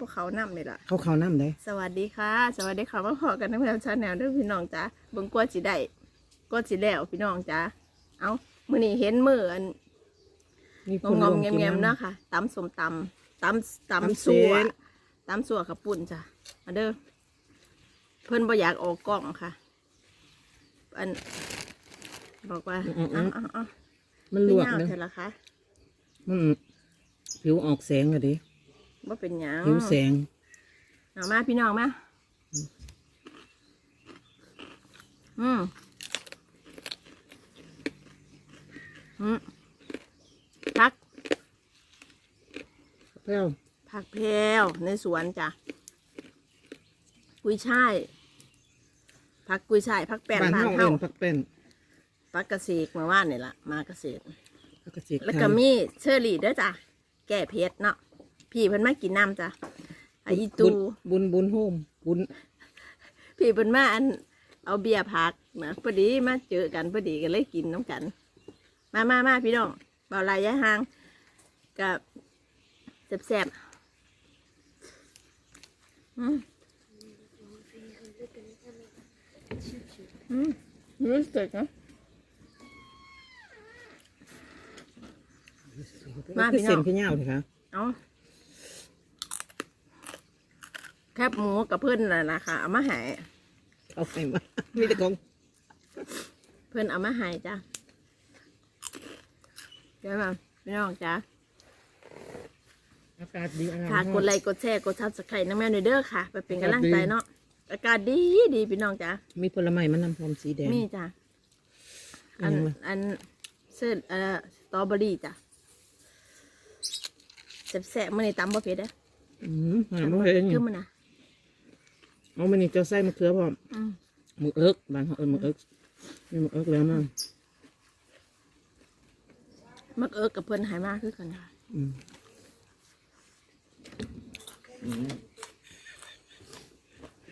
พวกเขานํนี่ล่ะ เขาเขาน้ำได้สวัสดีค่ะ สวัสดีค่ะมาพอกันในแมวชาแนลด้วยพี่น้องจ้าเบิ่งกว่าสิได้กว่าสิแล้วพี่น้องจ้าเอามื้อนี้เห็นมืออันมีงคนอมลๆงแงกินมๆน้ำเนาะค่ะตำสมตำตำตำตำเส้สัวนตำสัวกับปุ่นจ้ะมาเด้อเพิ่นบ่อยากออกกล้องค่ะ อัน บอกว่าเอ้าเอ้าเอ้ามันลวกเป็นเลยาวยเถอะละคะ มันผิวออกแสงอะดิ ว่าเป็นหยังผิวแสงเอามาพี่น้องมา อืมอืมพักแป้วผักแพรวในสวนจ้ะ กุยช่าย ผักกุยช่ายผักแป้นบ้านบ้านเฮาเอิ้เฮานผักแป้นผักกระเสกมาว่านนี่ละมาเกษตรผักกระเจี๊ยบแล้วก็มีเชอรี่ด้วยจ้ะ แก้เผ็ดเนาะ พี่เพิ่นมากินน้ำจ้ะไออีตู บุญบุญโฮมบุญพี่เพิ่นมาอันเอาเบียร์พักนะพอดีมาเจอกันพอดีก็เลยกินน้ำกัน มามามาพี่น้องเบาลายยายหางกับแซ่บๆอืมอืมรู้สึกนะมาพี่คือน้องเส้นขี้เหนียวเลยค่ะ เอา แคบหมูกับเพื่อนน่ะนะคะเอามาใหายเอาไปมามีแต่ของเพื่อนเอามาใหายจ้ะเดี๋ยวมาพี่น้องจ้ะอากาศดีอากาศค่ะกดไลค์กดแชร์กดซับสไครต์น้ำแม่หน่อยเด้อค่ะ ไปเป็นกำลังใจเนาะอากาศดีดีพี่น้องจ้ะมีผลไม้มันนำพร้อมสีแดง มีจ้ะอันอันนั้นล่ะอันเสื้อเอ่อสตรอเบอรี่จ้ะแซ่บๆมื่อนี้ตำบ่เผ็ดเด้ออืมหาบ่เห็นคือมันนะ เอามันนี่เจะใส่มะเขือพร้อมอืมมือเอิกบ้านเขาเอิ้นมือเอิกมีมือเอิกแล้วมั้งมักเอิกกับเพื่อนใหายมากคือกันค่ะอืม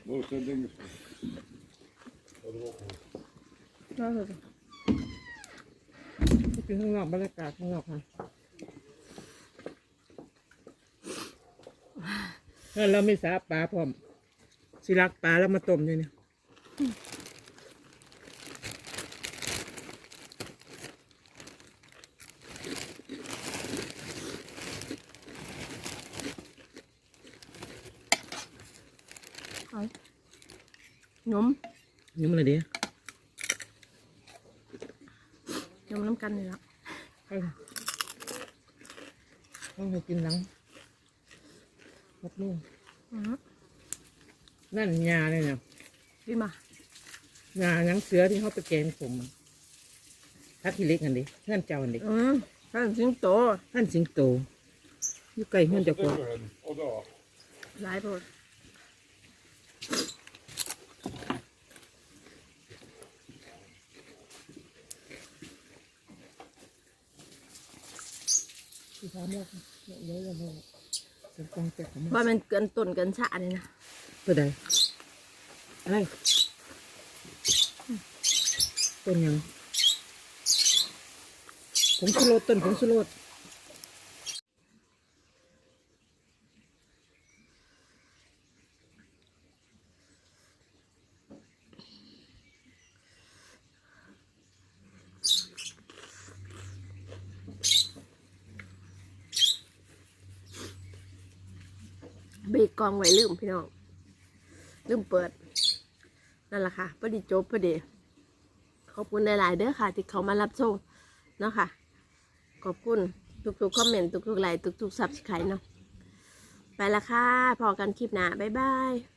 Vad ska det för? ก็คือกินข้างนอกบรรยากาศข้างนอกค่ะแล้วเรามีสาปลาพร้อม สิรักปลาแล้วมาต้มอยู่เนี่ยหนุ่มนี่มันอะไรดีหนุ่มน้ำกันนี่ละเอาต้องให้กินหลังมัดนุ่มอือ นั่นยาเลยเนี่ยพี่มายาหนังเสือที่เขาไปแกงผมอะทักทีเล็กกันดิเพื่อนเจ้าอันดิอืมท่านสิงโตท่านสิงโตอยู่ไกลเพื่อนเจ้าของ Över och då. หลายโพดที่ทำแล้วเยอะๆเลย จะต้องแจกของมันว่ามันเกินต้นเกินชาเลยนะตัวใดอะไรต้นยังผงสุโรดต้นผงสุโรด เบรกกองไว้ลืมพี่น้องลืมเปิด นั่นแหละค่ะพอดีจบพอดีขอบคุณหลาย ๆ เด้อค่ะ ที่เขามารับชมเนาะค่ะ ขอบคุณทุกๆคอมเมนต์ทุกๆไลค์ทุกๆซับสไครต์เนาะไปละค่ะพอกันคลิปหน้าบ๊ายบาย